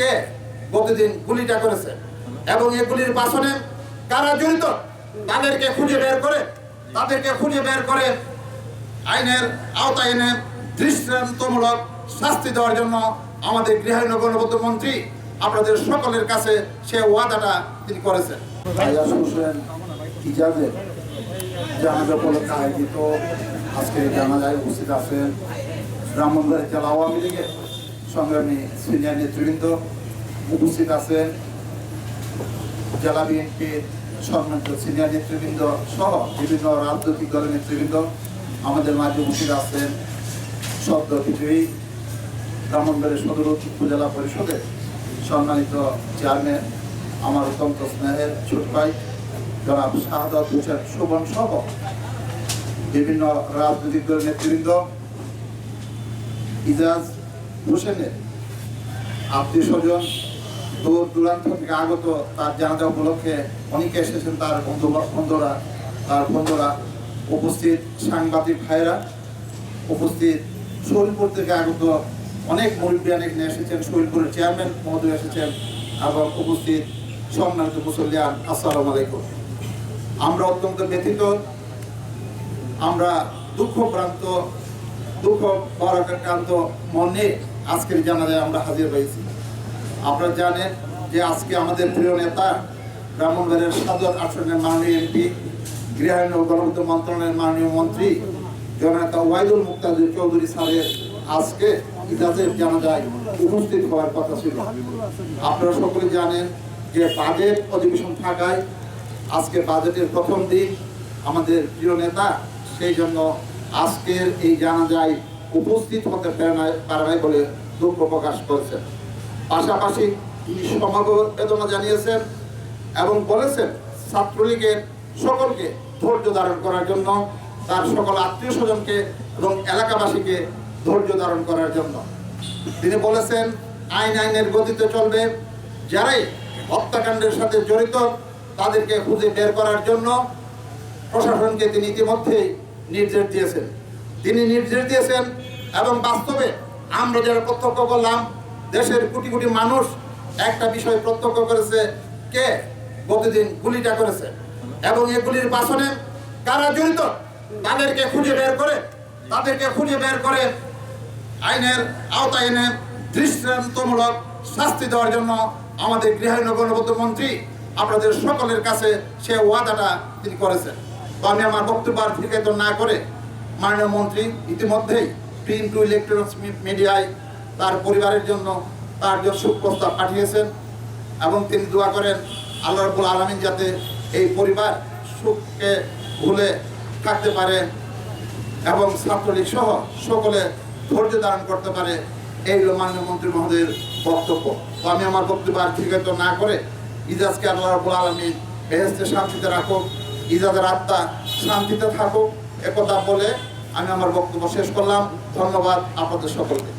কে? প্রতিদিন গুলিটা করেছে। এবং এগুলির পাশনে কারা জড়িত? তাদেরকে খুঁজে বের করে, তাদেরকে খুঁজে বের করে আইনের আওতায় এনে দৃষ্টান্তমূলক শাস্তি দেওয়ার জন্য আমাদের গৃহায়ণ গণপত মন্ত্রী আপনাদের সকলের কাছে সে ওয়াদাটা তিনি করেছেন। ইজাজের জানাজা উপলক্ষে আয়োজিত আজকে উপস্থিত আছেন ব্রাহ্মণবাড়ি জেলা আওয়ামী লীগের সংগ্রামী সিনিয়র নেতৃবৃন্দ উপস্থিত আছেন জেলা বিএনপির সম্মানিত সিনিয়র নেতৃবৃন্দ সহ বিভিন্ন রাজনৈতিক দলের নেতৃবৃন্দ আমাদের মাঝে উপস্থিত আছেন সদ্য বিজয়ী ব্রাহ্মণবাড়ি সদর উপজেলা পরিষদের সম্মানিত চেয়ারম্যান আমার অত্যন্ত স্নেহের ছোট ভাই জনাব শাহাদত হোসেন শোভন সহ বিভিন্ন রাজনৈতিক দলের নেতৃবৃন্দ। ইজাজ হোসেনের আত্মীয় স্বজন, দূর দূরান্ত থেকে আগত তার জানাজা উপলক্ষে অনেকে এসেছেন তার বন্ধু বন্ধুরা, তার বন্ধুরা। উপস্থিত সাংবাদিক ভাইরা উপস্থিত থেকে আগত অনেক মুরব্বী এখানে এসেছেন শরীরপুরের চেয়ারম্যান মহোদয় এসেছেন এবং উপস্থিত সম্মানিত আসসালামু আলাইকুম। আমরা অত্যন্ত ব্যথিত, আমরা দুঃখ দুঃখপ্রান্ত দুঃখ পরাক্রান্ত মনে আজকের জানাজায় আমরা হাজির হয়েছি। আপনারা জানেন যে আজকে আমাদের প্রিয় নেতা ব্রাহ্মণবাড়িয়ার সাদর আসনের মাননীয় এমপি, গৃহায়ণ ও গণপূর্ত মন্ত্রণালয়ের মাননীয় মন্ত্রী, জননেতা ওয়াইদুল মুক্তাজুর চৌধুরী স্যারের আজকে ইজাজের জানাজায় উপস্থিত হওয়ার কথা ছিল। আপনারা সকলে জানেন যে বাজেট অধিবেশন থাকায় আজকে বাজেটের প্রথম দিন আমাদের প্রিয় নেতা, সেই জন্য আজকের এই জানাজায় উপস্থিত হতে পারে বলে দুঃখ প্রকাশ করেছেন। পাশাপাশি তিনি সমবেদনা জানিয়েছেন এবং বলেছেন, ছাত্রলীগের সকলকে ধৈর্য ধারণ করার জন্য, তার সকল আত্মীয় স্বজনকে এবং এলাকাবাসীকে ধৈর্য ধারণ করার জন্য। তিনি বলেছেন, আইন আইনের গতিতে চলবে। যারাই হত্যাকাণ্ডের সাথে জড়িত, তাদেরকে খুঁজে বের করার জন্য প্রশাসনকে তিনি ইতিমধ্যেই নির্দেশ দিয়েছেন। তিনি নির্দেশ দিয়েছেন এবং বাস্তবে আমরা যারা প্রত্যক্ষ করলাম, দেশের কোটি কোটি মানুষ একটা বিষয় প্রত্যক্ষ করেছে কে? প্রতিদিন গুলিটা করেছে। এবং এই গুলির কারা জড়িত? তাদেরকে খুঁজে বের করে, তাদেরকে খুঁজে বের করে আইনের আওতায় এনে দৃষ্টান্তমূলক শাস্তি দেওয়ার জন্য আমাদের গৃহায়ণ গণপত মন্ত্রী আপনাদের সকলের কাছে সে ওয়াদাটা তিনি করেছেন। তো আমি আমার বক্তব্য আর দীর্ঘায়িত না করে মাননীয় মন্ত্রী ইতিমধ্যেই প্রিন্ট টু ইলেকট্রনিক্স মিডিয়ায় তার পরিবারের জন্য তার যে সুখ প্রস্তাব পাঠিয়েছেন এবং তিনি দোয়া করেন আল্লাহ রবুল আলমিন যাতে এই পরিবার সুখকে ভুলে থাকতে পারে এবং ছাত্রলীগ সহ সকলে ধৈর্য ধারণ করতে পারে, এই হলো মাননীয় মন্ত্রী মহোদয়ের বক্তব্য। তো আমি আমার বক্তব্য আর দীর্ঘায়িত না করে ইজাজকে আল্লাহ রবুল আলমিন বেহেস্তে শান্তিতে রাখুক। ইজাজের আত্মা শান্তিতে থাকুক একথা বলে আমি আমার বক্তব্য শেষ করলাম। ধন্যবাদ আপনাদের সকলকে।